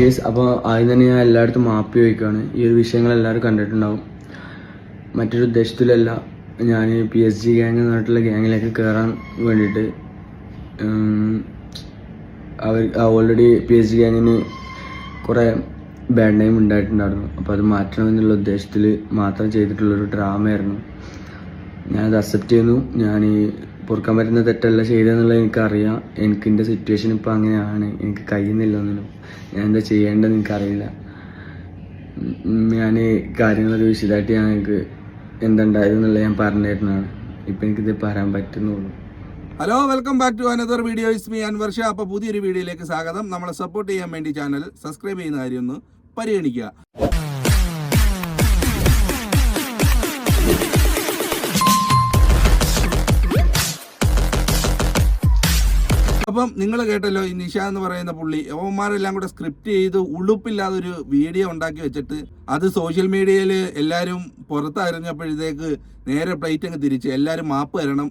Case അപ്പോൾ ആദ്യം തന്നെ ഞാൻ എല്ലായിടത്തും മാപ്പ് ചോദിക്കുകയാണ്. ഈ ഒരു വിഷയങ്ങൾ എല്ലാവരും കണ്ടിട്ടുണ്ടാവും. മറ്റൊരു ഉദ്ദേശത്തിലല്ല ഞാൻ പി എസ് ജി ഗ്യാങ് എന്നിട്ടുള്ള ഗ്യാങ്ങിലേക്ക് കയറാൻ വേണ്ടിയിട്ട് അവർ ഓൾറെഡി പി എസ് ജി ഗ്യാങ്ങിന് കുറേ ബാഡ് നെയിം ഉണ്ടായിട്ടുണ്ടായിരുന്നു. അപ്പോൾ അത് മാറ്റണമെന്നുള്ള ഉദ്ദേശത്തിൽ മാത്രം ചെയ്തിട്ടുള്ളൊരു ഡ്രാമയായിരുന്നു ഞാനത് അക്സെപ്റ്റ് ചെയ്യുന്നു. ഞാൻ പൊറുക്കാൻ പറ്റുന്ന തെറ്റല്ല ചെയ്തതെന്നുള്ളത് എനിക്കറിയാം. എനിക്ക് എന്റെ സിറ്റുവേഷൻ ഇപ്പോൾ അങ്ങനെയാണ്. എനിക്ക് കഴിയുന്നില്ല ഒന്നിനും ഞാൻ എന്താ ചെയ്യേണ്ടതെന്ന് എനിക്കറിയില്ല. ഞാൻ കാര്യങ്ങളൊക്കെ വിശദമായിട്ട് ഞാൻ എനിക്ക് എന്തുണ്ടായതെന്നുള്ളത് ഞാൻ പറഞ്ഞു തരുന്നതാണ് ഇപ്പം എനിക്കിത് പറയാൻ പറ്റുന്നുള്ളൂ. Hello welcome back to another video is me Anvarsha അപ്പോൾ പുതിയൊരു വീഡിയോയിലേക്ക് സ്വാഗതം. നമ്മളെ സപ്പോർട്ട് ചെയ്യാൻ വേണ്ടി ചാനൽ സബ്സ്ക്രൈബ് ചെയ്യുന്ന കാര്യം ഒന്ന് പരിഗണിക്കുക. അപ്പം നിങ്ങൾ കേട്ടല്ലോ ഈ നിഷ എന്ന് പറയുന്ന പുള്ളി. ഓമാരെല്ലാം കൂടെ സ്ക്രിപ്റ്റ് ചെയ്ത് ഉളുപ്പില്ലാതെ ഒരു വീഡിയോ ഉണ്ടാക്കി വെച്ചിട്ട് അത് സോഷ്യൽ മീഡിയയിൽ എല്ലാവരും പുറത്തറിഞ്ഞപ്പോഴത്തേക്ക് നേരെ പ്ലേറ്റ് അങ്ങ് തിരിച്ച് എല്ലാവരും മാപ്പ് തരണം.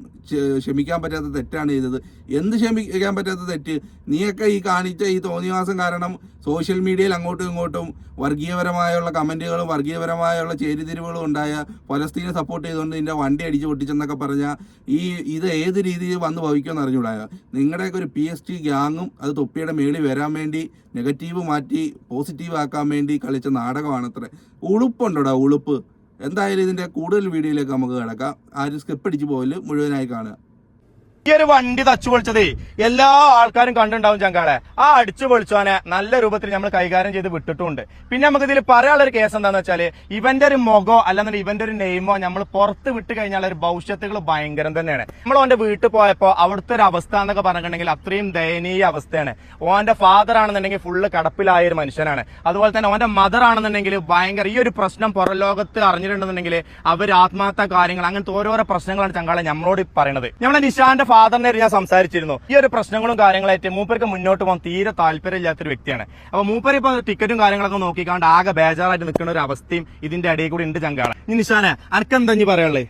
ക്ഷമിക്കാൻ പറ്റാത്ത തെറ്റാണ് ചെയ്തത്. എന്ത് ക്ഷമിക്കാൻ പറ്റാത്ത തെറ്റ്? നീയൊക്കെ ഈ കാണിച്ച ഈ തോന്നിവാസം കാരണം സോഷ്യൽ മീഡിയയിൽ അങ്ങോട്ടും ഇങ്ങോട്ടും വർഗീയപരമായുള്ള കമന്റുകളും വർഗീയപരമായുള്ള ചേരിതിരിവുകളും ഉണ്ടായ പലസ്തീനെ സപ്പോർട്ട് ചെയ്തുകൊണ്ട് നിന്റെ വണ്ടി അടിച്ച് പൊട്ടിച്ചെന്നൊക്കെ പറഞ്ഞാൽ ഈ ഇത് ഏത് രീതിയിൽ വന്ന് ഭവിക്കുമെന്ന് അറിഞ്ഞൂടായ നിങ്ങളുടെയൊക്കെ ഒരു പി എസ് ടി ഗ്യാങ്ങും അത് തൊപ്പിയുടെ മേളിൽ വരാൻ വേണ്ടി നെഗറ്റീവ് മാറ്റി പോസിറ്റീവ് ആക്കാൻ വേണ്ടി കളിച്ച നാടകമാണത്രേ. ഉളുപ്പുണ്ടോടാ ഉളുപ്പ്? എന്തായാലും ഇതിന്റെ കൂടുതൽ വീഡിയോയിലേക്ക് നമുക്ക് കിടക്കാം. ആരും സ്കിപ്പ് അടിച്ച് പോകൽ മുഴുവനായി കാണുക. ഈ ഒരു വണ്ടി തച്ചു പൊളിച്ചത് എല്ലാ ആൾക്കാരും കണ്ടുണ്ടാവും ചങ്കാളെ. ആ അടിച്ചു പൊളിച്ചോനെ നല്ല രൂപത്തിൽ നമ്മൾ കൈകാര്യം ചെയ്ത് വിട്ടിട്ടുണ്ട്. പിന്നെ നമുക്ക് ഇതിൽ പറയാനുള്ള ഒരു കേസ് എന്താന്ന് വെച്ചാൽ ഇവന്റെ ഒരു മുഖോ അല്ലെന്നുണ്ടെങ്കിൽ ഇവന്റെ ഒരു നെയ്മോ നമ്മൾ പുറത്ത് വിട്ട് കഴിഞ്ഞാൽ ഒരു ഭവിഷ്യത്തുകൾ ഭയങ്കരം തന്നെയാണ്. നമ്മൾ ഓന്റെ വീട്ടിൽ പോയപ്പോ അവിടുത്തെ ഒരു അവസ്ഥ എന്നൊക്കെ പറഞ്ഞിട്ടുണ്ടെങ്കിൽ അത്രയും ദയനീയ അവസ്ഥയാണ്. ഓന്റെ ഫാദർ ആണെന്നുണ്ടെങ്കിൽ ഫുള്ള് കടപ്പിലായ ഒരു മനുഷ്യനാണ്. അതുപോലെ തന്നെ ഓന്റെ മദർ ആണെന്നുണ്ടെങ്കിൽ ഭയങ്കര ഈ ഒരു പ്രശ്നം പുറം ലോകത്ത് അറിഞ്ഞിട്ടുണ്ടെന്നുണ്ടെങ്കിൽ അവർ ആത്മഹത്യ കാര്യങ്ങൾ അങ്ങനത്തെ ഓരോരോ പ്രശ്നങ്ങളാണ് ചങ്കാളെ നമ്മളോട് പറയുന്നത് നമ്മളെ നിഷാന്റെ ഫാദറിനെ ഞാൻ സംസാരിച്ചിരുന്നു. ഈ ഒരു പ്രശ്നങ്ങളും കാര്യങ്ങളായിട്ട് മൂപ്പർക്ക് മുന്നോട്ട് പോകാൻ തീരെ താല്പര്യമില്ലാത്തൊരു വ്യക്തിയാണ്. അപ്പൊ മൂപ്പര് ഇപ്പൊ ടിക്കറ്റും കാര്യങ്ങളൊക്കെ നോക്കിക്കാണ്ട് ആകെ ബേജാറായിട്ട് നിൽക്കുന്ന ഒരു അവസ്ഥയും ഇതിന്റെ ഇടയിൽ കൂടി ഉണ്ട് നിഷാന നിഷാനെ അനക്കെന്താ നീ പറയാനുള്ളത്?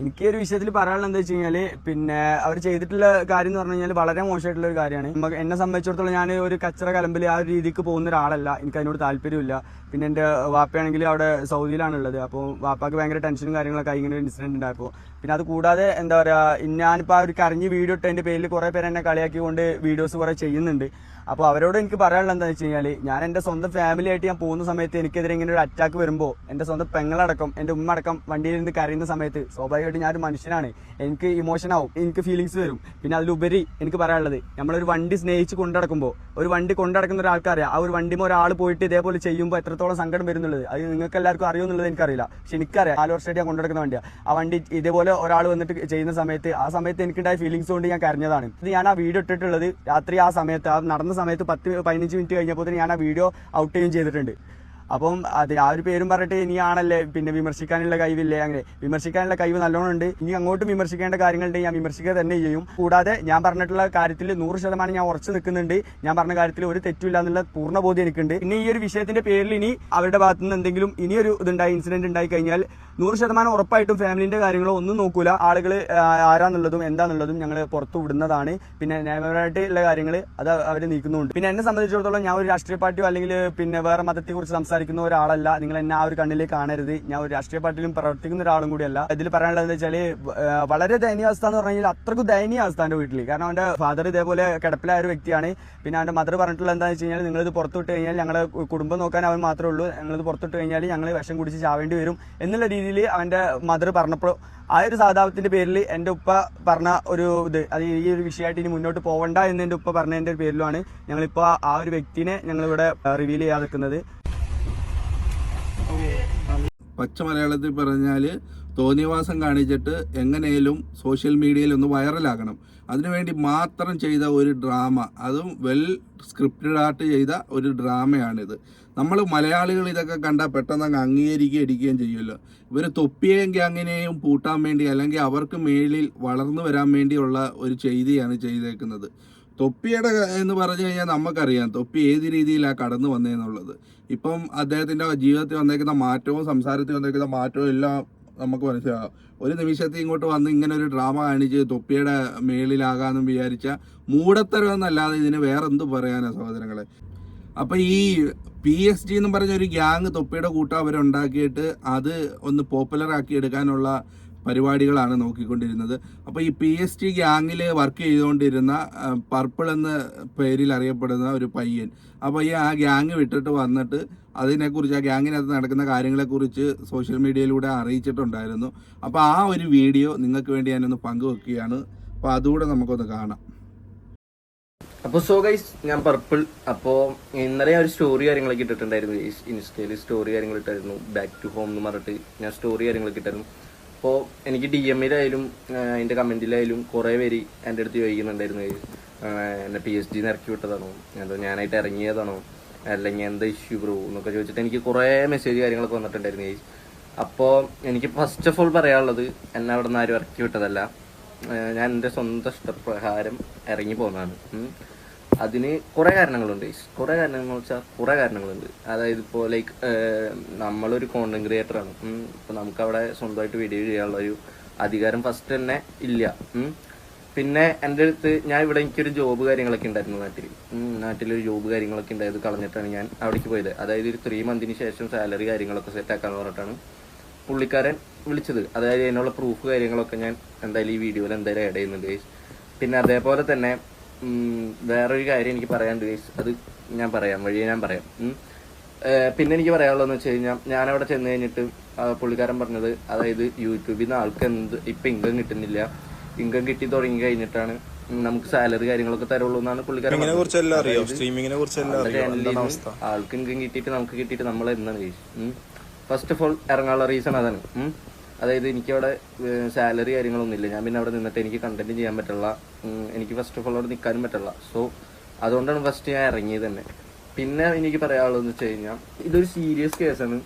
എനിക്ക് ഒരു വിഷയത്തിൽ പറയാനുള്ളത് എന്താ വെച്ച് കഴിഞ്ഞാൽ പിന്നെ അവർ ചെയ്തിട്ടുള്ള കാര്യം എന്ന് പറഞ്ഞു കഴിഞ്ഞാൽ വളരെ മോശമായിട്ടുള്ള ഒരു കാര്യമാണ്. എന്നെ സംബന്ധിച്ചിടത്തോളം ഞാൻ ഒരു കച്ചറ കലമ്പിൽ ആ ഒരു രീതിക്ക് പോകുന്ന ഒരാളല്ല. എനിക്ക് അതിനോട് താല്പര്യമില്ല. പിന്നെ എന്റെ വാപ്പയാണെങ്കിൽ അവിടെ സൗദിയിലാണുള്ളത്. അപ്പോൾ വാപ്പാക്ക് ഭയങ്കര ടെൻഷനും കാര്യങ്ങളൊക്കെ ഇങ്ങനെ ഒരു ഇൻസിഡന്റ് ഉണ്ടായപ്പോൾ പിന്നെ അത് കൂടാതെ എന്താ പറയുക ഞാനിപ്പോൾ ആ ഒരു കരഞ്ഞ് വീഡിയോ ഇട്ടതിന്റെ പേരിൽ കുറേ പേര് എന്നെ കളിയാക്കിക്കൊണ്ട് വീഡിയോസ് കുറേ ചെയ്യുന്നുണ്ട്. അപ്പോൾ അവരോട് എനിക്ക് പറയാനുള്ള എന്താണെന്ന് വെച്ച് കഴിഞ്ഞാൽ ഞാൻ എന്റെ സ്വന്തം ഫാമിലി ആയിട്ട് ഞാൻ പോകുന്ന സമയത്ത് എനിക്കെതിരെ ഇങ്ങനെ ഒരു അറ്റാക്ക് വരുമ്പോൾ എന്റെ സ്വന്തം പെങ്ങളടക്കം എന്റെ ഉമ്മ അടക്കം വണ്ടിയിൽ നിന്ന് കരയുന്ന സമയത്ത് സ്വാഭാവികമായിട്ടും ഞാനൊരു മനുഷ്യനാണ്. എനിക്ക് ഇമോഷൻ ആവും എനിക്ക് ഫീലിങ്സ് വരും. പിന്നെ അതിലുപരി എനിക്ക് പറയാനുള്ളത് നമ്മളൊരു വണ്ടി സ്നേഹിച്ച് കൊണ്ടടക്കുമ്പോൾ ഒരു വണ്ടി കൊണ്ടടക്കുന്ന ഒരാൾക്കറിയാം. ആ ഒരു വണ്ടിമേ ഒരാൾ പോയിട്ട് ഇതേപോലെ ചെയ്യുമ്പോൾ എത്രത്തോളം സങ്കടം വരുന്നുള്ളത്. അത് നിങ്ങൾക്ക് എല്ലാവർക്കും അറിയുമെന്നുള്ളത് എനിക്കറിയില്ല. പക്ഷെ എനിക്കറിയാം നാല് വർഷമായിട്ട് ഞാൻ കൊണ്ടുനടക്കുന്ന വണ്ടിയാണ് ആ വണ്ടി ഇതേപോലെ ഒരാൾ വന്നിട്ട് ചെയ്യുന്ന സമയത്ത് ആ സമയത്ത് എനിക്കുണ്ടായ ഫീലിങ്സ് കൊണ്ട് ഞാൻ കരഞ്ഞതാണ്. ഇത് ഞാൻ ആ വീഡിയോ ഇട്ടിട്ടുള്ളത് രാത്രി ആ സമയത്ത് ആ നടന്ന സമയത്ത് പത്ത് പതിനഞ്ച് മിനിറ്റ് കഴിഞ്ഞപ്പോൾ ഞാൻ ആ വീഡിയോ ഔട്ട് ചെയ്യുകയും ചെയ്തിട്ടുണ്ട്. അപ്പം അത് ആ ഒരു പേരും പറഞ്ഞിട്ട് ഇനി ആണല്ലേ? പിന്നെ വിമർശിക്കാനുള്ള കഴിവില്ലേ? അങ്ങനെ. വിമർശിക്കാനുള്ള കഴിവ് നല്ലോണം ഉണ്ട്. ഇനി അങ്ങോട്ടും വിമർശിക്കേണ്ട കാര്യങ്ങളുണ്ട്. ഞാൻ വിമർശിക്കുക തന്നെ ചെയ്യും. കൂടാതെ ഞാൻ പറഞ്ഞിട്ടുള്ള കാര്യത്തിൽ നൂറ് ശതമാനം ഞാൻ ഉറച്ചു നിൽക്കുന്നുണ്ട്. ഞാൻ പറഞ്ഞ കാര്യത്തിൽ ഒരു തെറ്റുമില്ല എന്നുള്ള പൂർണ ബോധ്യം എനിക്കുണ്ട്. പിന്നെ ഈ ഒരു വിഷയത്തിന്റെ പേരിൽ ഇനി അവരുടെ ഭാഗത്തു നിന്ന് എന്തെങ്കിലും ഇനിയൊരു ഇതുണ്ടായി ഇൻസിഡന്റ് ഉണ്ടായി കഴിഞ്ഞാൽ നൂറ് ശതമാനം ഉറപ്പായിട്ടും ഫാമിലിന്റെ കാര്യങ്ങളോ ഒന്നും നോക്കൂല. ആളുകൾ ആരാന്നുള്ളതും എന്താന്നുള്ളതും ഞങ്ങൾ പുറത്തു വിടുന്നതാണ്. പിന്നെ നിയമപരമായിട്ടുള്ള കാര്യങ്ങൾ അത് അവർ നീക്കുന്നുണ്ട്. പിന്നെ എന്നെ സംബന്ധിച്ചിടത്തോളം ഞാൻ ഒരു രാഷ്ട്രീയ പാർട്ടിയോ അല്ലെങ്കിൽ പിന്നെ വേറെ മതത്തെ കുറിച്ച് സംസാരിക്കുന്ന ഒരാളല്ല. നിങ്ങൾ എന്നെ ആ ഒരു കണ്ണിലേക്ക് കാണരുത്. ഞാൻ ഒരു രാഷ്ട്രീയ പാർട്ടിയിലും പ്രവർത്തിക്കുന്ന ഒരാളും കൂടിയല്ല. ഇതിൽ പറയാനുള്ളത് എന്താ വെച്ചാൽ വളരെ ദയനീയ അവസ്ഥ എന്ന് പറഞ്ഞാൽ അത്രക്കും ദയനീയ അവസ്ഥ എന്റെ വീട്ടിൽ കാരണം അവന്റെ ഫാദർ ഇതേപോലെ കിടപ്പിലായ ഒരു വ്യക്തിയാണ്. പിന്നെ അവന്റെ മദർ പറഞ്ഞിട്ടുള്ള എന്താണെന്ന് വെച്ച് കഴിഞ്ഞാൽ നിങ്ങളിത് പുറത്തുവിട്ട് കഴിഞ്ഞാൽ ഞങ്ങളെ കുടുംബം നോക്കാൻ അവൻ മാത്രമേ ഉള്ളൂ. ഞങ്ങളിത് പുറത്തുവിട്ട് കഴിഞ്ഞാൽ ഞങ്ങൾ വിഷം കുടിച്ച് ചാവേണ്ടി വരും. എന്നുള്ള രീതിയിൽ അവന്റെ മദർ പറഞ്ഞപ്പോൾ ആ ഒരു സാധാപത്തിന്റെ പേരിൽ എന്റെ ഉപ്പ പറഞ്ഞ ഒരു ഇത് അത് ഈ ഒരു വിഷയമായിട്ട് ഇനി മുന്നോട്ട് പോവണ്ട എന്ന് എന്റെ ഉപ്പ പറഞ്ഞതിന്റെ ഒരു പേരിലുമാണ് ഞങ്ങളിപ്പോ ആ ഒരു വ്യക്തിനെ ഞങ്ങളിവിടെ റിവീൽ ചെയ്യാതെ നിൽക്കുന്നത്. പച്ച മലയാളത്തിൽ പറഞ്ഞാൽ തോന്നിയവാസം കാണിച്ചിട്ട് എങ്ങനെയും സോഷ്യൽ മീഡിയയിൽ ഒന്ന് വൈറലാകണം. അതിനുവേണ്ടി മാത്രം ചെയ്ത ഒരു ഡ്രാമ അതും വെൽ സ്ക്രിപ്റ്റഡ് ആയിട്ട് ചെയ്ത ഒരു ഡ്രാമയാണിത്. നമ്മൾ മലയാളികൾ ഇതൊക്കെ കണ്ടാൽ പെട്ടെന്ന് അങ്ങ് അംഗീകരിക്കുകയും ഇടിക്കുകയും ചെയ്യുമല്ലോ. ഇവർ തൊപ്പിയെങ്കിൽ അങ്ങനെയും പൂട്ടാൻ വേണ്ടി അല്ലെങ്കിൽ അവർക്ക് മേളിൽ വളർന്നു വരാൻ വേണ്ടിയുള്ള ഒരു ചെയ്തിയാണ് ചെയ്തേക്കുന്നത്. തൊപ്പിയുടെ എന്ന് പറഞ്ഞു കഴിഞ്ഞാൽ നമുക്കറിയാം തൊപ്പി ഏത് രീതിയിലാണ് കടന്നു വന്നതെന്നുള്ളത് ഇപ്പം അദ്ദേഹത്തിന്റെ ജീവിതത്തിൽ വന്നേക്കുന്ന മാറ്റവും സംസാരത്തിൽ വന്നേക്കുന്ന മാറ്റവും എല്ലാം നമുക്ക് മനസ്സിലാവും. ഒരു നിമിഷത്തിൽ ഇങ്ങോട്ട് വന്ന് ഇങ്ങനെ ഒരു ഡ്രാമ കാണിച്ച് തൊപ്പിയുടെ മേളിലാകാമെന്നും വിചാരിച്ച മൂടത്തരം എന്നല്ലാതെ ഇതിന് വേറെ എന്ത് പറയാനാ സഹോദരങ്ങളെ? അപ്പം ഈ പി എസ് ജി എന്ന് പറഞ്ഞ ഒരു ഗ്യാങ് തൊപ്പിയുടെ കൂട്ടം അവരുണ്ടാക്കിയിട്ട് അത് ഒന്ന് പോപ്പുലർ ആക്കി എടുക്കാനുള്ള പരിപാടികളാണ് നോക്കിക്കൊണ്ടിരുന്നത്. അപ്പോൾ ഈ പി എസ് ടി ഗ്യാങ്ങിൽ വർക്ക് ചെയ്തുകൊണ്ടിരുന്ന പർപ്പിൾ എന്ന പേരിൽ അറിയപ്പെടുന്ന ഒരു പയ്യൻ. അപ്പോൾ ഈ ആ ഗ്യാങ് വിട്ടിട്ട് വന്നിട്ട് അതിനെക്കുറിച്ച് ആ ഗ്യാങ്ങിനകത്ത് നടക്കുന്ന കാര്യങ്ങളെക്കുറിച്ച് സോഷ്യൽ മീഡിയയിലൂടെ അറിയിച്ചിട്ടുണ്ടായിരുന്നു. അപ്പോൾ ആ ഒരു വീഡിയോ നിങ്ങൾക്ക് വേണ്ടി ഞാനൊന്ന് പങ്കുവെക്കുകയാണ്. അപ്പോൾ അതുകൂടെ നമുക്കൊന്ന് കാണാം. അപ്പോൾ സോ ഗൈസ് ഞാൻ പർപ്പിൾ അപ്പോൾ ഇന്നലെ ഞാൻ ഒരു സ്റ്റോറി കാര്യങ്ങളൊക്കെ ഇട്ടിട്ടുണ്ടായിരുന്നു. ഇൻസ്റ്റയിൽ സ്റ്റോറി കാര്യങ്ങൾ ഇട്ടായിരുന്നു. ബാക്ക് ടു ഹോം എന്ന് പറഞ്ഞിട്ട് ഞാൻ സ്റ്റോറി കാര്യങ്ങളൊക്കെ ഇട്ടായിരുന്നു. അപ്പോൾ എനിക്ക് ഡി എമ്മിലായാലും അതിന്റെ കമന്റിലായാലും കുറേ പേര് എന്റെ അടുത്ത് ചോദിക്കുന്നുണ്ടായിരുന്നു. എന്നെ പി എച്ച് ഡി ഇറക്കി വിട്ടതാണോ? എന്തോ ഞാനായിട്ട് ഇറങ്ങിയതാണോ? അല്ലെങ്കിൽ എന്താ ഇഷ്യൂ ബ്രോ എന്നൊക്കെ ചോദിച്ചിട്ട് എനിക്ക് കുറേ മെസ്സേജ് കാര്യങ്ങളൊക്കെ വന്നിട്ടുണ്ടായിരുന്നു. ഏജ് അപ്പോൾ എനിക്ക് ഫസ്റ്റ് ഓഫ് ഓൾ പറയാനുള്ളത് എന്നെ അവിടെ നിന്ന് ആരും ഇറക്കി വിട്ടതല്ല. ഞാൻ എന്റെ സ്വന്തം ഇഷ്ടപ്രകാരം ഇറങ്ങി പോകുന്നതാണ്. അതിന് കുറെ കാരണങ്ങളുണ്ട് കുറെ കാരണങ്ങൾ വെച്ചാൽ കുറെ കാരണങ്ങളുണ്ട്. അതായത് ഇപ്പോൾ ലൈക്ക് നമ്മളൊരു കോണ്ടന്റ് ക്രിയേറ്റർ ആണ്. ഇപ്പൊ നമുക്ക് അവിടെ സ്വന്തമായിട്ട് വീഡിയോ ചെയ്യാനുള്ള ഒരു അധികാരം ഫസ്റ്റ് തന്നെ ഇല്ല. പിന്നെ എന്റെ അടുത്ത് ഞാൻ ഇവിടെ എനിക്കൊരു ജോബ് കാര്യങ്ങളൊക്കെ ഉണ്ടായിരുന്നു നാട്ടിൽ നാട്ടിലൊരു ജോബ് കാര്യങ്ങളൊക്കെ ഉണ്ടായത് കളഞ്ഞിട്ടാണ് ഞാൻ അവിടേക്ക് പോയത്. അതായത് ഒരു ത്രീ മന്തിന് ശേഷം സാലറി കാര്യങ്ങളൊക്കെ സെറ്റ് ആക്കാന്ന് പറഞ്ഞിട്ടാണ് പുള്ളിക്കാരൻ വിളിച്ചത്. അതായത് അതിനുള്ള പ്രൂഫ് കാര്യങ്ങളൊക്കെ ഞാൻ എന്തായാലും ഈ വീഡിയോയിൽ എന്തായാലും ആഡ് ചെയ്യുന്നുണ്ട്. പിന്നെ അതേപോലെ തന്നെ വേറൊരു കാര്യം എനിക്ക് പറയാണ്ട് ഗൈസ്. അത് ഞാൻ പറയാം വഴിയെ ഞാൻ പറയാം. പിന്നെ എനിക്ക് പറയാനുള്ളതെന്ന് വെച്ച് കഴിഞ്ഞാൽ ഞാൻ അവിടെ ചെന്ന് കഴിഞ്ഞിട്ട് പുള്ളിക്കാരൻ പറഞ്ഞത് അതായത് യൂട്യൂബിൽ നിന്ന് ആൾക്ക് എന്ത് ഇപ്പൊ ഇൻകം കിട്ടുന്നില്ല. ഇൻകം കിട്ടി തുടങ്ങി കഴിഞ്ഞിട്ടാണ് നമുക്ക് സാലറി കാര്യങ്ങളൊക്കെ തരുള്ളൂ എന്നാണ് പുള്ളിക്കാരൻ ആൾക്ക് ഇൻകം കിട്ടിയിട്ട് നമുക്ക് കിട്ടിയിട്ട് നമ്മൾ എന്താണ് ഫസ്റ്റ് ഓഫ് ഓൾ ഇറങ്ങാനുള്ള റീസൺ അതാണ്. അതായത് എനിക്കവിടെ സാലറി കാര്യങ്ങളൊന്നും ഇല്ല ഞാൻ പിന്നെ അവിടെ നിന്നിട്ട് എനിക്ക് കണ്ടന്റ് ചെയ്യാൻ പറ്റില്ല എനിക്ക് ഫസ്റ്റ് ഓഫ് ഓൾ അവിടെ നിൽക്കാനും പറ്റില്ല സോ അതുകൊണ്ടാണ് ഫസ്റ്റ് ഞാൻ ഇറങ്ങിയത് തന്നെ. പിന്നെ എനിക്ക് പറയാനുള്ളതെന്ന് വെച്ച് കഴിഞ്ഞാൽ ഇതൊരു സീരിയസ് കേസാണ്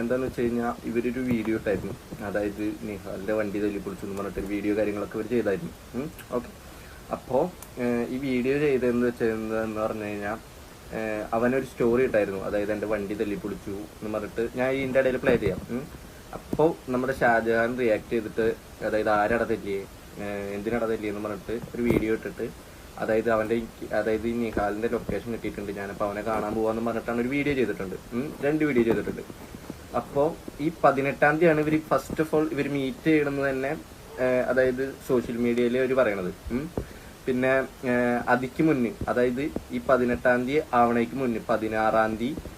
എന്താന്ന് വെച്ച് കഴിഞ്ഞാൽ ഇവരൊരു വീഡിയോ ഇട്ടായിരുന്നു. അതായത് നിഹാലിന്റെ വണ്ടി തല്ലി പൊളിച്ചു എന്ന് പറഞ്ഞിട്ട് വീഡിയോ കാര്യങ്ങളൊക്കെ ഇവർ ചെയ്തായിരുന്നു. ഓക്കെ അപ്പോൾ ഈ വീഡിയോ ചെയ്തതെന്ന് വെച്ചതെന്ന് പറഞ്ഞു കഴിഞ്ഞാൽ അവനൊരു സ്റ്റോറി ഇട്ടായിരുന്നു. അതായത് എന്റെ വണ്ടി തല്ലിപ്പൊളിച്ചു എന്ന് പറഞ്ഞിട്ട് ഞാൻ ഇതിന്റെ ഇടയിൽ പ്ലേ ചെയ്യാം. അപ്പോൾ നമ്മുടെ ഷാജഹാൻ റിയാക്ട് ചെയ്തിട്ട് അതായത് ആരട എന്തിനടതല്ലേ എന്ന് പറഞ്ഞിട്ട് ഒരു വീഡിയോ ഇട്ടിട്ട് അതായത് അവന്റെ അതായത് ഈ നിഹാലിന്റെ ലൊക്കേഷൻ കിട്ടിയിട്ടുണ്ട്. ഞാനപ്പോൾ അവനെ കാണാൻ പോവാന്ന് പറഞ്ഞിട്ടാണ് ഒരു വീഡിയോ ചെയ്തിട്ടുണ്ട്. രണ്ട് വീഡിയോ ചെയ്തിട്ടുണ്ട്. അപ്പോൾ ഈ പതിനെട്ടാം തീയതിയാണ് ഇവർ ഫസ്റ്റ് ഓഫ് ഓൾ ഇവർ മീറ്റ് ചെയ്യണമെന്ന് തന്നെ അതായത് സോഷ്യൽ മീഡിയയിൽ അവർ പറയണത്. പിന്നെ അതിക്ക് മുന്നേ അതായത് ഈ പതിനെട്ടാം തീയതി ആവണേക്ക് മുന്നേ പതിനാറാം തീയതി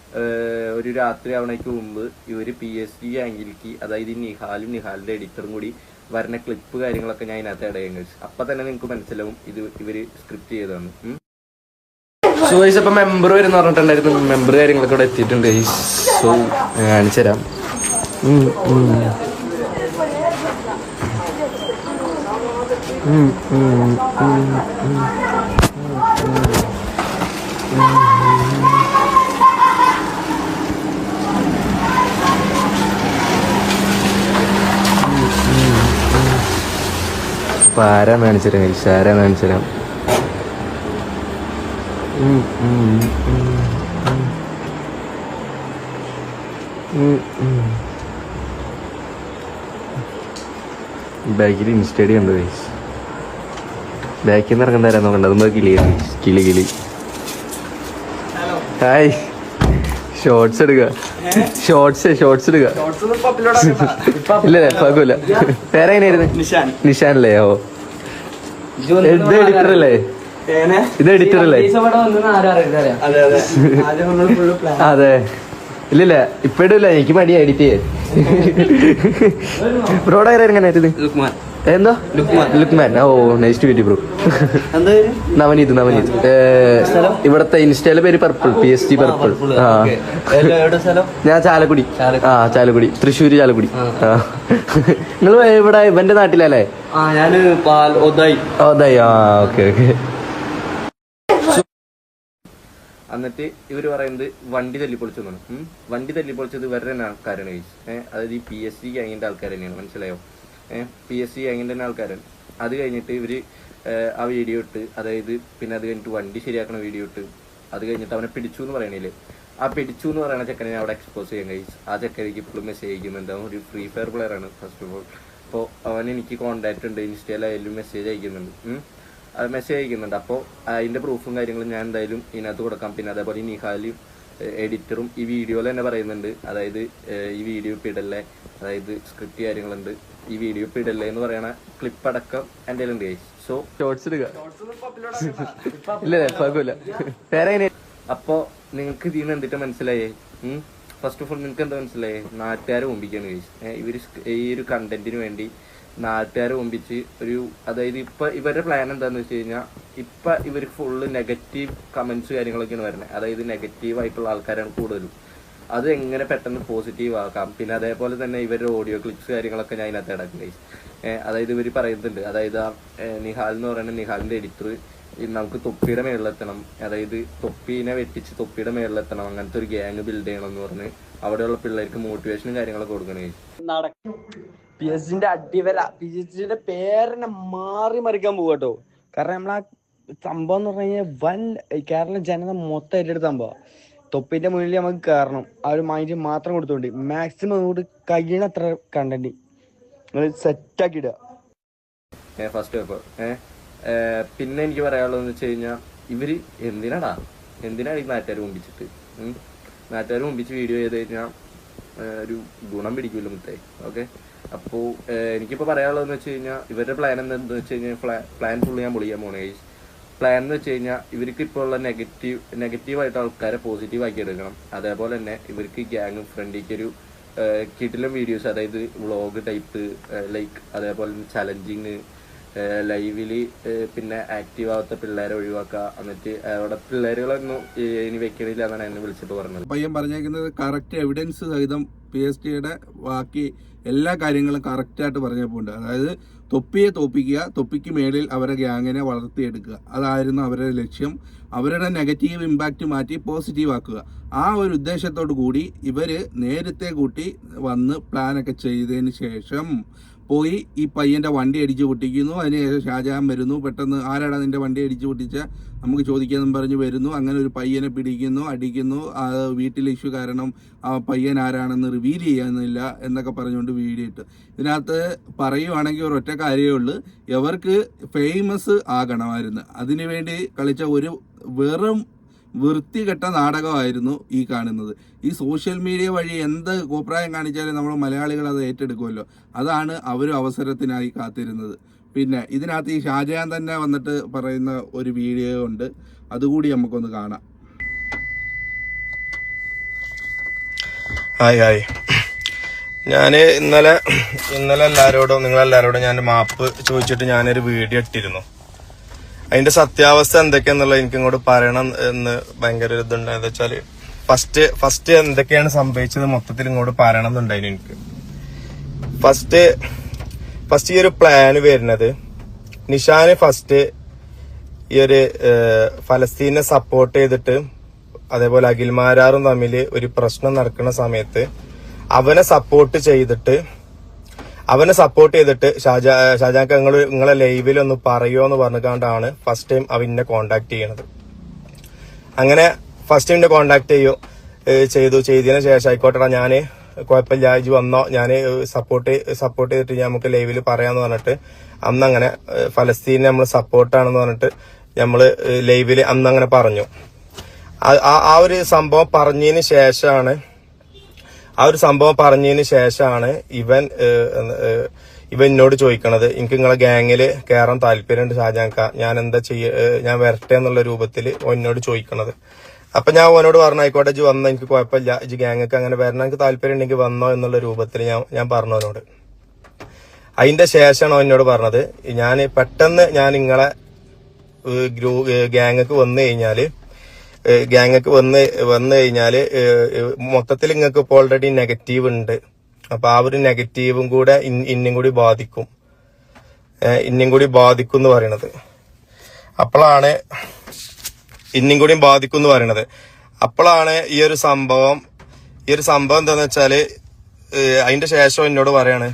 ഒരു രാത്രി ആവണേക്ക് മുമ്പ് ഇവർ പി എസ് ഡി ആംഗിലേക്ക് അതായത് നിഹാലും നിഹാലിന്റെ എഡിറ്ററും കൂടി വരുന്ന ക്ലിപ്പ് കാര്യങ്ങളൊക്കെ ഞാൻ ഇതിനകത്ത് ഇടയും കഴിച്ചു. അപ്പൊ തന്നെ നിങ്ങൾക്ക് മനസ്സിലാവും ഇത് ഇവർ സ്ക്രിപ്റ്റ് ചെയ്തതാണ്. സോ ഗൈസ് അപ്പൊ മെമ്പർ വരും പറഞ്ഞിട്ടുണ്ടായിരുന്നു. മെമ്പർ കാര്യങ്ങളൊക്കെ ഇവിടെ എത്തിയിട്ടുണ്ട് സോ കാണിച്ചു തരാം. ഉം, ഉം. ഉം, ഉം. ബാക്കിൽ ഇൻസ്റ്റഡി ഉണ്ട് ഗൈസ് ബാക്കിൽ നിന്ന് ഇറങ്ങാൻ തരാൻ നോക്കണ്ട? അതുമ്പോ കിളി കിളി. കിളി ഹായ് ഷോർട്സ് എടുക്ക. ഷോർട്സ് ഷോർട്സ് എടുക്ക ഇല്ല കുഴപ്പമില്ല. പേരെങ്ങനെയായിരുന്നു നിഷാൻ നിഷാൻ. അല്ലേ ഓ. ഇത് എഡിറ്റർ അല്ലേ? ഇത് എഡിറ്റർ അല്ലേ? അതെ ഇല്ലില്ല ഇപ്പഴില്ല എനിക്ക് മടിയാ എഡിറ്റ് ചെയ്യാൻ. ബ്രോഡായിരുന്നു എങ്ങനെയായിരുന്നു എന്തോ? Lukman. Oh nice to meet bro Navneeth Navneeth. ഇവിടത്തെ ഇൻസ്റ്റയിലെ പേര് purple P S T purple ആ. ഞാൻ ചാലക്കുടി. ആ ചാലക്കുടി. തൃശ്ശൂര് ചാലക്കുടി. ആ. നിങ്ങൾ ഇവിടെ ഇവന്റെ നാട്ടിലല്ലേ? ആ ഓക്കെ ഓക്കെ. എന്നിട്ട് ഇവർ പറയുന്നത് വണ്ടി തല്ലിപ്പൊളിച്ചെന്നാണ്. വണ്ടി തല്ലിപ്പൊളിച്ചത് വേറെ ആൾക്കാരാണ്. ഏഹ് അതായത് ഈ പി എസ് സി ഗ്യാങ്ങിന്റെ ആൾക്കാർ തന്നെയാണ്. മനസ്സിലായോ? പി എസ് സി അങ്ങനെ തന്നെ ആൾക്കാരാണ് അത് കഴിഞ്ഞിട്ട് ഇവർ ആ വീഡിയോ ഇട്ട് അതായത് പിന്നെ അത് കഴിഞ്ഞിട്ട് വണ്ടി ശരിയാക്കണ വീഡിയോ ഇട്ട് അത് കഴിഞ്ഞിട്ട് അവനെ പിടിച്ചു എന്ന് പറയണില്ലേ ആ പിടിച്ചു എന്ന് പറയുന്ന ചെക്കനെ അവിടെ എക്സ്പോസ് ചെയ്യാൻ കഴിച്ചു. ആ ചെക്കനിക്ക് ഇപ്പോഴും മെസ്സേജ് അയക്കും. എന്താ ഒരു ഫ്രീ ഫയർ പ്ലെയർ ആണ് ഫസ്റ്റ് ഓഫ് ഓൾ അപ്പോൾ അവൻ എനിക്ക് കോണ്ടാക്ട് ഉണ്ട് ഇൻസ്റ്റയിലായാലും മെസ്സേജ് അയക്കുന്നുണ്ട്. മെസ്സേജ് അയക്കുന്നുണ്ട്. അപ്പോൾ അതിന്റെ പ്രൂഫും കാര്യങ്ങളും ഞാൻ എന്തായാലും ഇതിനകത്ത് കൊടുക്കാം. പിന്നെ അതേപോലെ നിഹാലും എഡിറ്ററും ഈ വീഡിയോയിൽ തന്നെ പറയുന്നുണ്ട്. അതായത് ഈ വീഡിയോ ഇപ്പം ഇടല്ലേ? അതായത് സ്ക്രിപ്റ്റ് കാര്യങ്ങളുണ്ട്. ഈ വീഡിയോ ഇപ്പം ഇടല്ലേ എന്ന് പറയണ ക്ലിപ്പ് അടക്കം എന്റെ ഉണ്ട് സോ ഷോർട്സ് ഇടുക. ഇല്ല കുഴപ്പമില്ല. വേറെ എങ്ങനെ അപ്പോ നിങ്ങൾക്ക് ഇതിൽ നിന്ന് എന്തിട്ട് മനസ്സിലായേ? ഫസ്റ്റ് ഓഫ് ഓൾ നിങ്ങൾക്ക് എന്താ മനസ്സിലായേ? നാട്ടുകാരെ ഓമ്പിക്കാണ് കഴിച്ചു ഈ ഒരു കണ്ടന്റിന് വേണ്ടി നാട്ടുകാരെ ഒമ്പിച്ച് ഒരു അതായത് ഇപ്പൊ ഇവരുടെ പ്ലാൻ എന്താന്ന് വെച്ച് കഴിഞ്ഞാൽ ഇപ്പൊ ഇവർക്ക് ഫുള്ള് നെഗറ്റീവ് കമന്റ്സ് കാര്യങ്ങളൊക്കെയാണ് വരുന്നത് അതായത് നെഗറ്റീവ് ആയിട്ടുള്ള ആൾക്കാരാണ് കൂടുതലും. അത് എങ്ങനെ പെട്ടെന്ന് പോസിറ്റീവ് ആക്കാം? പിന്നെ അതേപോലെ തന്നെ ഇവരുടെ ഓഡിയോ ക്ലിപ്സ് കാര്യങ്ങളൊക്കെ ഞാൻ അതിനകത്ത് ഇടക്കും ഏഹ് അതായത് ഇവർ പറയുന്നുണ്ട് അതായത് ആ നിഹാൽ എന്ന് പറയുന്ന നിഹാലിന്റെ എഡിറ്റർ നമുക്ക് തൊപ്പിയുടെ മേളിലെത്തണം. അതായത് തൊപ്പീനെ വെട്ടിച്ച് തൊപ്പിയുടെ മേളിലെത്തണം. അങ്ങനത്തെ ഒരു ഗ്യാങ് ബിൽഡ് ചെയ്യണം എന്ന് പറഞ്ഞ് അവിടെയുള്ള പിള്ളേർക്ക് മോട്ടിവേഷനും കാര്യങ്ങളൊക്കെ കൊടുക്കണേ. പി എസ് ജിന്റെ അടിവര പി എസ് ജിന്റെ പേരിനെ മാറി മറിക്കാൻ പോവാട്ടോ കാരണം നമ്മളാ സംഭവം എന്ന് പറഞ്ഞു കഴിഞ്ഞാൽ വൻ കേരള ജനത മൊത്തം ഏറ്റെടുത്ത സംഭവം. തൊപ്പിന്റെ മുന്നിൽ നമുക്ക് കയറണം ആ ഒരു മൈൻഡ് മാത്രം കൊടുത്തോണ്ട്. മാക്സിമം അങ്ങോട്ട് കഴിയണത്ര കണ്ടന്റ് നിങ്ങൾ സെറ്റ് ആക്കി ഇടുക ഫസ്റ്റ് പേപ്പർ പിന്നെ എനിക്ക് പറയാനുള്ളതെന്ന് വെച്ച് കഴിഞ്ഞാൽ ഇവർ എന്തിനാടാ? എന്തിനാണ് ഈ നാട്ടുകാർ മുമ്പിച്ചിട്ട്? നാട്ടുകാർ മുമ്പിച്ച് വീഡിയോ ചെയ്ത് കഴിഞ്ഞാൽ ഒരു ഗുണം പിടിക്കുമല്ലോ മുത്തേ. ഓക്കെ? അപ്പോൾ എനിക്കിപ്പോൾ പറയാനുള്ളതെന്ന് വെച്ച് കഴിഞ്ഞാൽ ഇവരുടെ പ്ലാൻ എന്താണെന്ന് വെച്ച് കഴിഞ്ഞാൽ പ്ലാൻ ഫുള്ള് ഞാൻ പൊളിയാൻ പോണേ പ്ലാൻ എന്ന് വെച്ച് കഴിഞ്ഞാൽ ഇവർക്ക് ഇപ്പോൾ ഉള്ള നെഗറ്റീവ് നെഗറ്റീവായിട്ട് ആൾക്കാരെ പോസിറ്റീവ് ആക്കി എടുക്കണം. അതേപോലെ തന്നെ ഇവർക്ക് ഗ്യാങ് ഫ്രണ്ടിക്ക് ഒരു കിടിലം വീഡിയോസ് അതായത് വ്ളോഗ് ടൈപ്പ് ലൈക്ക് അതേപോലെ ചലഞ്ചിങ് ലൈവിൽ പിന്നെ ആക്റ്റീവ് ആവാത്ത പിള്ളേരെ ഒഴിവാക്കുക എന്നിട്ട് അവിടെ പിള്ളേരുകളൊന്നും ഇനി വെക്കണില്ല എന്നാണ് എന്നെ വിളിച്ചിട്ട് പറഞ്ഞത്. പയ്യൻ പറഞ്ഞേക്കുന്നത് കറക്റ്റ് എവിഡൻസ് സഹിതം പി എസ് ടിയുടെ ബാക്കി എല്ലാ കാര്യങ്ങളും കറക്റ്റായിട്ട് പറഞ്ഞപ്പോണ്ട് അതായത് തൊപ്പിയെ തോപ്പിക്കുക തൊപ്പിക്ക് മേളിൽ അവരെ ഗ്യാങ്ങിനെ വളർത്തിയെടുക്കുക. അതായിരുന്നു അവരുടെ ലക്ഷ്യം. അവരുടെ നെഗറ്റീവ് ഇമ്പാക്റ്റ് മാറ്റി പോസിറ്റീവ് ആക്കുക. ആ ഒരു ഉദ്ദേശത്തോടു കൂടി ഇവർ നേരത്തെ കൂട്ടി വന്ന് പ്ലാനൊക്കെ ചെയ്തതിന് ശേഷം പോയി ഈ പയ്യന്റെ വണ്ടി അടിച്ചു പൊട്ടിക്കുന്നു. അതിനുശേഷം ഷാജഹാൻ വരുന്നു. പെട്ടെന്ന് ആരാടാ നിന്റെ വണ്ടി അടിച്ചു പൊട്ടിച്ച? നമുക്ക് ചോദിക്കാമെന്നും പറഞ്ഞ് വരുന്നു. അങ്ങനെ ഒരു പയ്യനെ പിടിക്കുന്നു അടിക്കുന്നു. ആ വീട്ടിൽ ഇഷ്യൂ കാരണം ആ പയ്യൻ ആരാണെന്ന് റിവീൽ ചെയ്യാനില്ല എന്നൊക്കെ പറഞ്ഞുകൊണ്ട് വീഡിയോ ഇട്ട്. ഇതിനകത്ത് പറയുവാണെങ്കിൽ ഒരൊറ്റ കാര്യമേ ഉള്ളൂ. എവർക്ക് ഫേമസ് ആകണമായിരുന്നു. അതിനുവേണ്ടി കളിച്ച ഒരു വെറും വൃത്തികെട്ട നാടകമായിരുന്നു ഈ കാണുന്നത്. ഈ സോഷ്യൽ മീഡിയ വഴി എന്ത് കോപ്രായം കാണിച്ചാലും നമ്മൾ മലയാളികൾ അത് ഏറ്റെടുക്കുമല്ലോ. അതാണ് അവരും അവസരത്തിനായി കാത്തിരുന്നത്. പിന്നെ ഇതിനകത്ത് ഈ ഷാജഹാൻ തന്നെ വന്നിട്ട് പറയുന്ന ഒരു വീഡിയോ ഉണ്ട്. അതുകൂടി നമുക്കൊന്ന് കാണാം. ഹായ് ഹായ് ഞാൻ ഇന്നലെ ഇന്നലെ എല്ലാവരോടും നിങ്ങളെല്ലാവരോടും ഞാൻ മാപ്പ് ചോദിച്ചിട്ട് ഞാനൊരു വീഡിയോ ഇട്ടിരുന്നു. അതിന്റെ സത്യാവസ്ഥ എന്തൊക്കെയാന്നുള്ളത് എനിക്ക് ഇങ്ങോട്ട് പറയണം എന്ന് ഭയങ്കര ഒരു വെച്ചാൽ ഫസ്റ്റ് ഫസ്റ്റ് എന്തൊക്കെയാണ് സംഭവിച്ചത് മൊത്തത്തിൽ ഇങ്ങോട്ട് പറയണം എന്നുണ്ടായിരുന്നു എനിക്ക്. ഫസ്റ്റ് ഫസ്റ്റ് ഈ ഒരു പ്ലാന് വരുന്നത് നിഷാന് ഫസ്റ്റ് ഈ ഒരു ഫലസ്തീനെ സപ്പോർട്ട് ചെയ്തിട്ട് അതേപോലെ അഖിൽമാരാറും തമ്മിൽ ഒരു പ്രശ്നം നടക്കുന്ന സമയത്ത് അവനെ സപ്പോർട്ട് ചെയ്തിട്ട് അവനെ സപ്പോർട്ട് ചെയ്തിട്ട് ഷാജാ ഷാജാക്ക് നിങ്ങൾ നിങ്ങളെ ലൈവിൽ ഒന്ന് പറയുമോ എന്ന് പറഞ്ഞുകൊണ്ടാണ് ഫസ്റ്റ് ടൈം അവനെ കോണ്ടാക്ട് ചെയ്യണത്. അങ്ങനെ ഫസ്റ്റ് ടൈം കോണ്ടാക്ട് ചെയ്യോ ചെയ്തു. ചെയ്തതിന് ശേഷം ആയിക്കോട്ടെ ഞാൻ കുഴപ്പമില്ല ഇജ് വന്നോ. ഞാൻ സപ്പോർട്ട് സപ്പോർട്ട് ചെയ്തിട്ട് നമുക്ക് ലൈവിൽ പറയാന്ന് പറഞ്ഞിട്ട് അന്ന് അങ്ങനെ ഫലസ്തീനെ നമ്മൾ സപ്പോർട്ടാണെന്ന് പറഞ്ഞിട്ട് നമ്മൾ ലൈവിൽ അന്ന് അങ്ങനെ പറഞ്ഞു. ആ ഒരു സംഭവം പറഞ്ഞതിന് ശേഷമാണ് ആ ഒരു സംഭവം പറഞ്ഞതിന് ശേഷമാണ് ഇവൻ ഇവൻ എന്നോട് ചോദിക്കണത് എനിക്ക് നിങ്ങളെ ഗ്യാങ്ങിൽ കയറാൻ താല്പര്യമുണ്ട് ഷാജാൻക്ക ഞാൻ എന്താ ചെയ്യ ഞാൻ വരട്ടെ എന്നുള്ള രൂപത്തിൽ എന്നോട് ചോദിക്കണത്. അപ്പൊ ഞാൻ ഓനോട് പറഞ്ഞു ആയിക്കോട്ടെ ഇജ് വന്നോ എനിക്ക് കുഴപ്പമില്ല. ഇജ് ഗ്യാങ്ങൊക്കെ അങ്ങനെ വരണം. എനിക്ക് താല്പര്യം ഉണ്ടെങ്കിൽ വന്നോ എന്നുള്ള രൂപത്തിൽ ഞാൻ ഞാൻ പറഞ്ഞു അവനോട്. അതിന്റെ ശേഷമാണ് എന്നോട് പറഞ്ഞത് ഞാൻ പെട്ടെന്ന് ഞാൻ നിങ്ങളെ ഗ്രൂ ഗ്യാങ്ങൊക്കെ വന്നു കഴിഞ്ഞാൽ ഗ്യാങ്ങൊക്കെ വന്ന് വന്നു കഴിഞ്ഞാൽ ഏഹ്, മൊത്തത്തിൽ നിങ്ങൾക്ക് ഇപ്പോൾ ഓൾറെഡി നെഗറ്റീവ് ഉണ്ട്. അപ്പൊ ആ ഒരു നെഗറ്റീവും കൂടെ ഇന്നും കൂടി ബാധിക്കും. ഇന്നും കൂടി ബാധിക്കും എന്ന് പറയണത്. അപ്പോഴാണ് ഇന്നും കൂടി ബാധിക്കും എന്ന് പറയണത്. അപ്പോഴാണ് ഈ ഒരു സംഭവം ഈ ഒരു സംഭവം എന്താന്ന് വെച്ചാൽ ഏഹ്, അതിന്റെ ശേഷം എന്നോട് പറയാണ്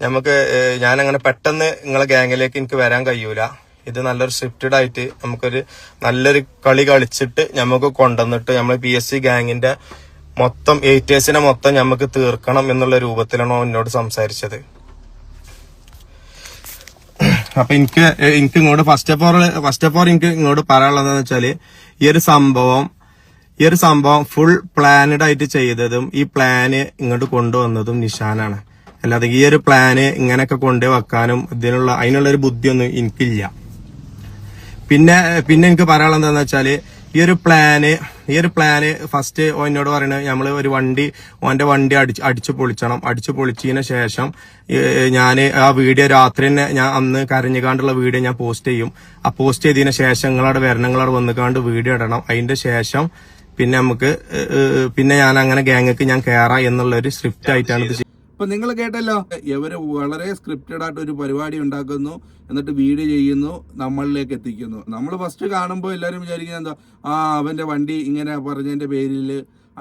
നമുക്ക് ഞാൻ അങ്ങനെ പെട്ടെന്ന് നിങ്ങളെ ഗ്യാങ്ങിലേക്ക് എനിക്ക് വരാൻ കഴിയൂല. ഇത് നല്ലൊരു സ്ക്രിപ്റ്റഡ് ആയിട്ട് നമുക്കൊരു നല്ലൊരു കളി കളിച്ചിട്ട് നമുക്ക് കൊണ്ടുവന്നിട്ട് നമ്മൾ പി എസ് സി ഗാങ്ങിന്റെ മൊത്തം എയ്റ്റേഴ്സിനെ മൊത്തം നമുക്ക് തീർക്കണം എന്നുള്ള രൂപത്തിലാണ് എന്നോട് സംസാരിച്ചത്. അപ്പൊ എനിക്ക് എനിക്ക് ഇങ്ങോട്ട് first of all first of all എനിക്ക് ഇങ്ങോട്ട് പറയാനുള്ളതെന്ന് വെച്ചാൽ ഈ ഒരു സംഭവം ഈ ഒരു സംഭവം ഫുൾ പ്ലാനഡ് ആയിട്ട് ചെയ്തതും ഈ പ്ലാന് ഇങ്ങോട്ട് കൊണ്ടുവന്നതും നിഷാനാണ്. അല്ലാതെ ഈ ഒരു പ്ലാന് ഇങ്ങനെയൊക്കെ കൊണ്ടുവെക്കാനും ഇതിനുള്ള അതിനുള്ള ഒരു ബുദ്ധിയൊന്നും എനിക്കില്ല. പിന്നെ പിന്നെ എനിക്ക് പറയാനുള്ള എന്താന്ന് വെച്ചാൽ ഈ ഒരു പ്ലാന് ഈ ഒരു പ്ലാന് ഫസ്റ്റ് എന്നോട് പറയുന്നത് നമ്മൾ ഒരു വണ്ടി ഓന്റെ വണ്ടി അടിച്ച് അടിച്ചു പൊളിച്ചണം. അടിച്ചു പൊളിച്ചതിന് ശേഷം ഞാൻ ആ വീഡിയോ രാത്രി തന്നെ ഞാൻ അന്ന് കരഞ്ഞുകാണ്ടുള്ള വീഡിയോ ഞാൻ പോസ്റ്റ് ചെയ്യും. ആ പോസ്റ്റ് ചെയ്തതിന് ശേഷം നിങ്ങളവിടെ വരണം നിങ്ങളവിടെ വന്നുകാണ്ട് വീഡിയോ ഇടണം. അതിന്റെ ശേഷം പിന്നെ നമുക്ക് പിന്നെ ഞാൻ അങ്ങനെ ഗ്യാങ്ങക്ക് ഞാൻ കയറാം എന്നുള്ള ഒരു സ്ക്രിപ്റ്റ് ആയിട്ടാണ് ഇത് ഇപ്പൊ നിങ്ങൾ കേട്ടല്ലോ ഇവർ വളരെ സ്ക്രിപ്റ്റഡ് ആയിട്ട് ഒരു പരിപാടി ഉണ്ടാക്കുന്നു എന്നിട്ട് വീഡിയോ ചെയ്യുന്നു നമ്മളിലേക്ക് എത്തിക്കുന്നു. നമ്മൾ ഫസ്റ്റ് കാണുമ്പോൾ എല്ലാവരും വിചാരിക്കുന്നത് എന്താ ആ അവന്റെ വണ്ടി ഇങ്ങനെ പറഞ്ഞതിന്റെ പേരിൽ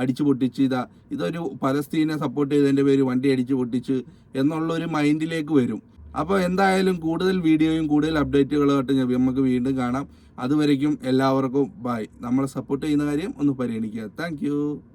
അടിച്ചു പൊട്ടിച്ച് ഇതാ ഇതൊരു പലസ്തീനെ സപ്പോർട്ട് ചെയ്തതിന്റെ പേര് വണ്ടി അടിച്ചു പൊട്ടിച്ച് എന്നുള്ള ഒരു മൈൻഡിലേക്ക് വരും. അപ്പോൾ എന്തായാലും കൂടുതൽ വീഡിയോയും കൂടുതൽ അപ്ഡേറ്റുകളുമായിട്ട് നമുക്ക് വീണ്ടും കാണാം. അതുവരയ്ക്കും എല്ലാവർക്കും ബൈ നമ്മളെ സപ്പോർട്ട് ചെയ്യുന്ന കാര്യം ഒന്ന് പരിഗണിക്കുക. താങ്ക്